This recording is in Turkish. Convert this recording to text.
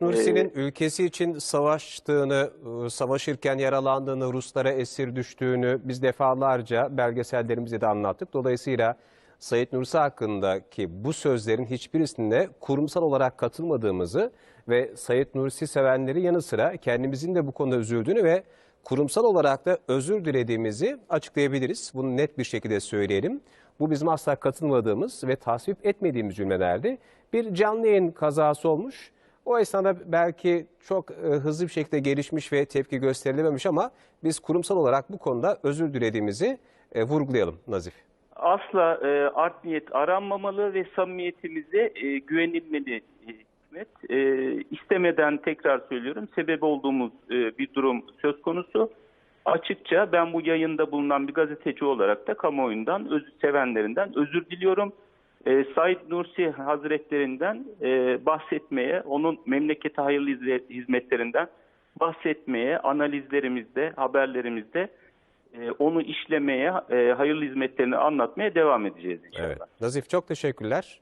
Nursi'nin ülkesi için savaştığını, e, savaşırken yaralandığını, Ruslara esir düştüğünü biz defalarca belgesellerimizde de anlattık. Dolayısıyla Said Nursi hakkındaki bu sözlerin hiçbirisinde kurumsal olarak katılmadığımızı ve Said Nursi sevenleri yanı sıra kendimizin de bu konuda üzüldüğünü ve kurumsal olarak da özür dilediğimizi açıklayabiliriz. Bunu net bir şekilde söyleyelim. Bu bizim asla katılmadığımız ve tasvip etmediğimiz cümlelerdi. Bir canlı yayın kazası olmuş. O esnada belki çok e, hızlı bir şekilde gelişmiş ve tepki gösterilememiş ama biz kurumsal olarak bu konuda özür dilediğimizi e, vurgulayalım Nazif. Asla e, art niyet aranmamalı ve samimiyetimize e, güvenilmeli e, hükümet. E, istemeden tekrar söylüyorum sebep olduğumuz e, bir durum söz konusu. Açıkça ben bu yayında bulunan bir gazeteci olarak da kamuoyundan, öz, sevenlerinden özür diliyorum. E, Said Nursi Hazretlerinden e, bahsetmeye, onun memlekete hayırlı hizmet- hizmetlerinden bahsetmeye, analizlerimizde, haberlerimizde e, onu işlemeye, e, hayırlı hizmetlerini anlatmaya devam edeceğiz inşallah. Nazif çok teşekkürler.